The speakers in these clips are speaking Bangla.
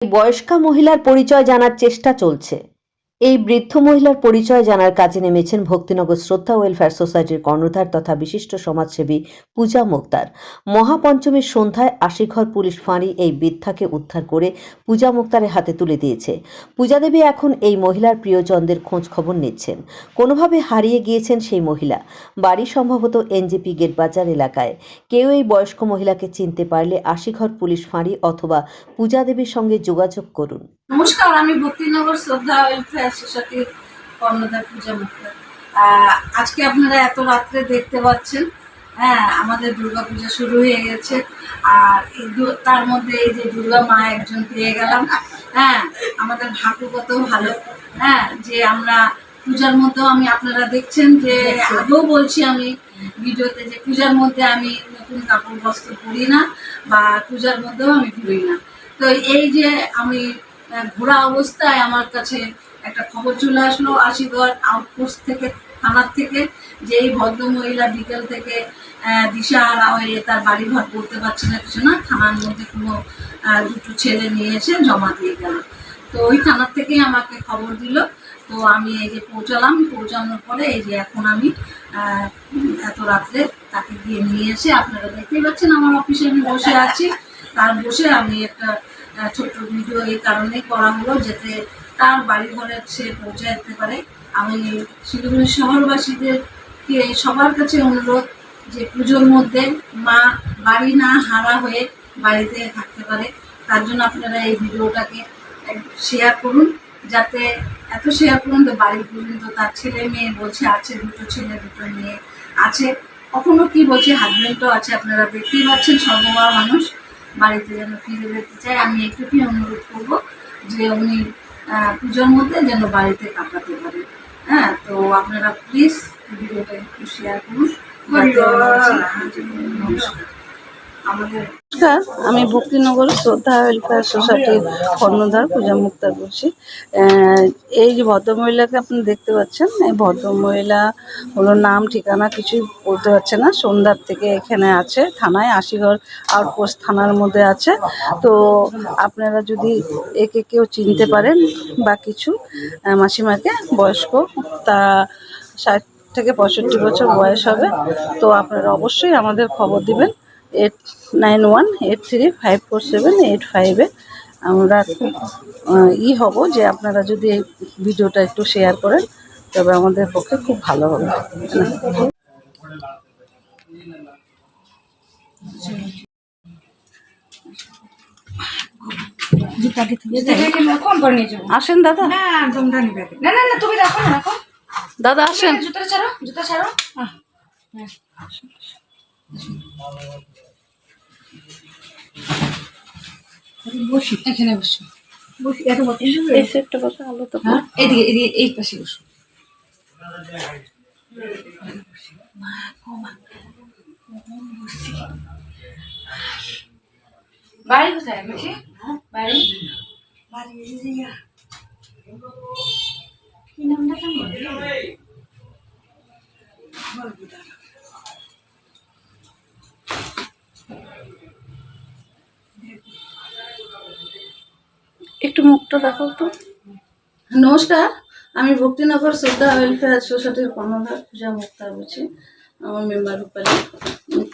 বয়স্কা মহিলার পরিচয় জানার চেষ্টা চলছে। এই বৃদ্ধ মহিলার পরিচয় জানার কাজে নেমেছেন ভক্তিনগর শ্রদ্ধা ওয়েলফেয়ার সোসাইটির কর্ণধার তথা বিশিষ্ট সমাজসেবী পূজা মুক্তার। মহাপঞ্চমীর সন্ধ্যায় আশিঘর পুলিশ ফাঁড়ি এই বৃদ্ধাকে উদ্ধার করে পূজা মুক্তারের হাতে তুলে দিয়েছে। পূজা দেবী এখন এই মহিলার প্রিয়জনদের খোঁজ খবর নিচ্ছেন। কোনোভাবে হারিয়ে গিয়েছেন সেই মহিলা। বাড়ি সম্ভবত এনজেপি গেট বাজার এলাকায়। কেউ এই বয়স্ক মহিলাকে চিনতে পারলে আশিঘর পুলিশ ফাঁড়ি অথবা পূজা দেবীর সঙ্গে যোগাযোগ করুন। নমস্কার আমি ভক্তিনগর শ্রদ্ধা ওয়েলফেয়ার সোসাইটির কর্ণধার পূজা মুক্তার আজকে আপনারা এত রাত্রে দেখতে পাচ্ছেন হ্যাঁ আমাদের দুর্গা পূজা শুরু হয়ে গেছে। আর এই দু- তার মধ্যে এই যে দুর্গা মা একজন পেয়ে গেলাম হ্যাঁ আমাদের ভাগ্য কত ভালো হ্যাঁ যে আমরা পূজার মধ্যেও আমি আপনারা দেখছেন যে আগেও বলছি আমি ভিডিওতে যে পূজার মধ্যে আমি নতুন কাপড় বস্ত্র পরি না বা পূজার মধ্যেও আমি ঘুরি না। তো এই যে আমি ঘোরা অবস্থায় আমার কাছে একটা খবর চলে আসলো আশিগড় আউটপোস্ট থেকে থানার থেকে যে এই ভদ্র মহিলা বিকেল থেকে আহ, দিশাহারা হয়ে তার বাড়ি ঘর করতে পারছে না কিছু না থানার মধ্যে কোনো দুটো ছেলে নিয়ে এসে জমা দিয়ে গেল। তো ওই থানার থেকেই আমাকে খবর দিল। তো আমি এই যে পৌঁছালাম পৌঁছানোর পরে এই যে এখন আমি এত রাত্রে তাকে গিয়ে নিয়ে এসে আপনারা দেখতেই পাচ্ছেন আমার অফিসে আমি বসে আছি। তার বসে আমি একটা ছোট্ট ভিডিও এই কারণেই করা হলো যাতে তার বাড়ি ঘরে সে পৌঁছে যেতে পারে। আমি শিলিগুড়ি শহরবাসীদেরকে সবার কাছে অনুরোধ যে পুজোর মধ্যে মা বাড়ি না হারা হয়ে বাড়িতে থাকতে পারে। তার জন্য আপনারা এই ভিডিওটাকে শেয়ার করুন, যাতে এত শেয়ার করুন তো বাড়ি পর্যন্ত তার ছেলে মেয়ে বলছে, আছে দুটো ছেলে, দুটো মেয়ে আছে। কখনো কি বলছে? হাজবেন্ডও আছে, আপনারা দেখতেই পাচ্ছেন, সর্বমা মানুষ। বাড়িতে যেন ফিরে যেতে চায় আমি একটুকুই অনুরোধ করব যে উনি আহ, পুজোর মধ্যে যেন বাড়িতে কাটাতে পারে। হ্যাঁ তো আপনারা প্লিজ ভিডিওটা একটু শেয়ার করুন। নমস্কার নমস্কার, আমি ভক্তিনগর শ্রদ্ধা ওয়েলফেয়ার সোসাইটির কর্ণধার পূজা মুক্তা বলছি এই যে ভদ্রমহিলাকে আপনি দেখতে পাচ্ছেন, এই ভদ্রমহিলা হলো নাম, ঠিকানা কিছুই বলতে পারছে না। সন্ধ্যার থেকে এখানে আছে, থানায় আশিগড় আউটপোস্ট থানার মধ্যে আছে। তো আপনারা যদি একে কেউ চিনতে পারেন বা কিছু মাসিমাকে বয়স্ক, তা ষাট থেকে পঁয়ষট্টি বছর বয়স হবে, তো আপনারা অবশ্যই আমাদের খবর দিবেন। Eight nine one eight three five four seven eight ফাইভে আমরা খুব ই হব যে আপনারা যদি এই ভিডিওটা একটু শেয়ার করেন তবে আমাদের পক্ষে খুব ভালো হবে। আসেন দাদা। দাদা আসেন। জুতোটা ছাড়ো জুতো ছাড়ো। বসি এখানে বসো। বসি এত বসে এই সেটটা বসে আলো তো হ্যাঁ এদিকে এদিকে এই পাশে বসো। বাড়ি কোথায় মাসি বাড়ি? বাড়ি কি নামটা কেমন? একটু মুখটা দেখাও তো। নমস্কার, আমি ভক্তিনগর শ্রদ্ধা ওয়েলফেয়ার সোসাইটির কর্ণধার পূজা মুক্তার বলছি, আমার মেম্বার রূপালী।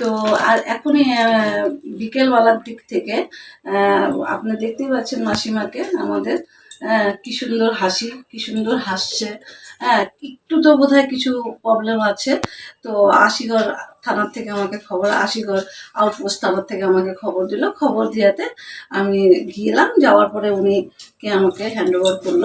তো আর এখনই বিকেলবেলার দিক থেকে আপনি দেখতেই পাচ্ছেন মাসিমাকে আমাদের কি সুন্দর হাসি, কি সুন্দর হাসছে। হ্যাঁ একটু তো বোধহয় কিছু প্রবলেম আছে। তো আশিগড় থানার থেকে আমাকে খবর, আশিগড় আউটপোস্ট থানার থেকে আমাকে খবর দিল। খবর দিয়াতে আমি গেলাম, যাওয়ার পরে উনি কে আমাকে হ্যান্ড ওভার করল।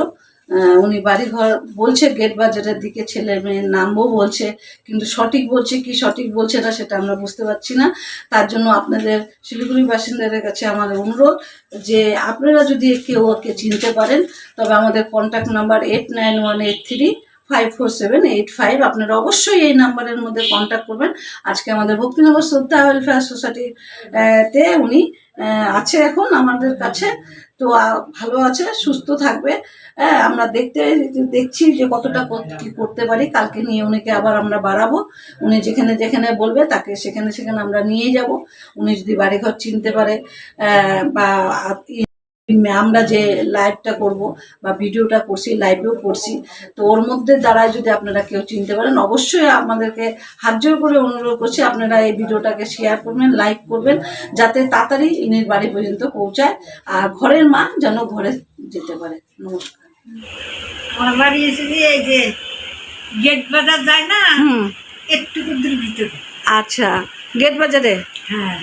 উনি বাড়িঘর বলছে গেট বাজারের দিকে ছেলে মেয়ের নামও বলছে, কিন্তু সঠিক বলছে কি সঠিক বলছে না সেটা আমরা বুঝতে পারছি না। তার জন্য আপনাদের শিলিগুড়ি বাসিন্দাদের কাছে আমার অনুরোধ যে আপনারা যদি কেউ ওকে চিনতে পারেন, তবে আমাদের contact number eight nine one eight three five four seven eight five আপনারা অবশ্যই এই নাম্বারের মধ্যে কন্ট্যাক্ট করবেন। আজকে আমাদের ভক্তিনগর শ্রদ্ধা ওয়েলফেয়ার সোসাইটি তে উনি আছে এখন আমাদের কাছে। তো ভালো আছে, সুস্থ থাকবে। হ্যাঁ আমরা দেখতে, দেখছি যে কতটা কি করতে পারি। কালকে নিয়ে উনিকে আবার আমরা বাড়াবো। উনি যেখানে যেখানে বলবে, তাকে সেখানে সেখানে আমরা নিয়ে যাব। উনি যদি বাড়িঘর চিনতে পারে বা আমরা যে লাইভটা করব বা ভিডিওটা করছি লাইভেও করছি তো ওর মধ্যে দ্বারাই যদি আপনারা কেউ চিনতে পারেন অবশ্যই আমাদেরকে হাত জোর করে অনুরোধ করছি আপনারা এই ভিডিওটাকে শেয়ার করবেন লাইক করবেন যাতে তাড়াতাড়ি ইনির বাড়ি পর্যন্ত পৌঁছায় আর ঘরের মা যেন ঘরে যেতে পারে। নমস্কার। আমার বাড়ি এই যে গেট বাজার যায় না হুম। একটু দূর ভিতরে। আচ্ছা গেট বাজারে? হ্যাঁ।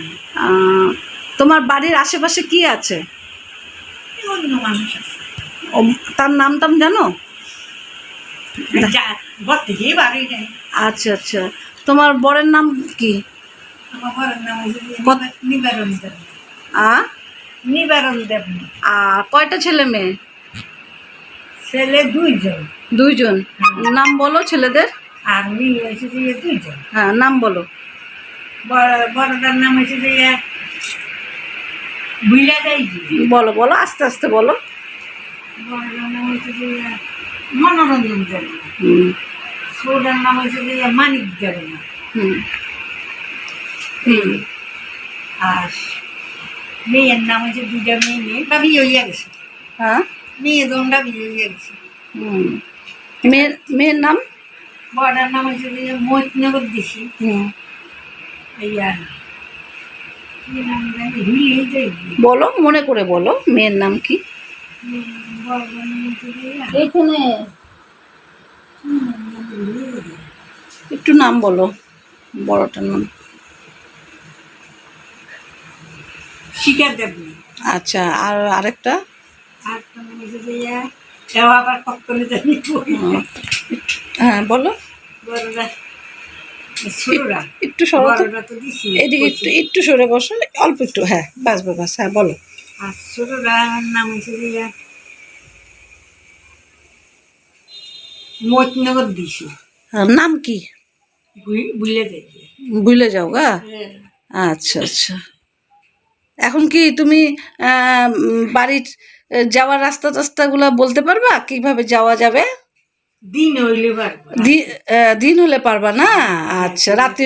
তোমার বাড়ির আশেপাশে কি আছে? অন্য মানুষ আছে। তার নাম টাম জানো? আচ্ছা আচ্ছা। তোমার বরের নাম কি? নিবারণ দেব। আর কয়টা ছেলে মেয়ে? ছেলে দুইজন। দুইজন। নাম বলো ছেলেদের। আর মেয়ে হয়েছে দুইজন। হ্যাঁ নাম বলো। বড়- বড়টার নাম হয়েছে যে বলো বলো আস্তে আস্তে বলো। মনোরঞ্জন হুম। ছোটার নাম হয়েছে যে মানিক দেব হুম। হুম। আর মেয়ের নাম হয়েছে দুইটা মেয়ে মেয়ে তা বিয়ে হইয়া গেছে। হ্যাঁ? মেয়ে দোনটা বিয়ে হইয়া গেছে। হুম। মেয়ের মেয়ের নাম? বড়ার নাম হয়েছে যে মৈতনগর দিছি হুম। ইয়া কি নাম জানি ভুলিয়ে যাই বলো মনে করে বলো মেয়ের নাম কি? এখানে। একটু নাম বলো বড়টার নাম। শিকার দেবনি আচ্ছা আর আরেকটা? হ্যাঁ বলো। বড়রা। একটু সরো এদিকে একটু একটু সরে বসো অল্প একটু হ্যাঁ বাস বাস হ্যাঁ বলো। আর ছোটরা নাম হয়েছে যে দিছি। হ্যাঁ, নাম কি? ভুলে যাই। ভুলে যাও গা? আচ্ছা আচ্ছা। এখন কি তুমি আহ, বাড়ির যাওয়ার রাস্তা টাস্তাগুলা বলতে পারবা? কীভাবে যাওয়া যাবে? দিন হইলে পারবা দিন হলে পারবা না? আচ্ছা রাত্রি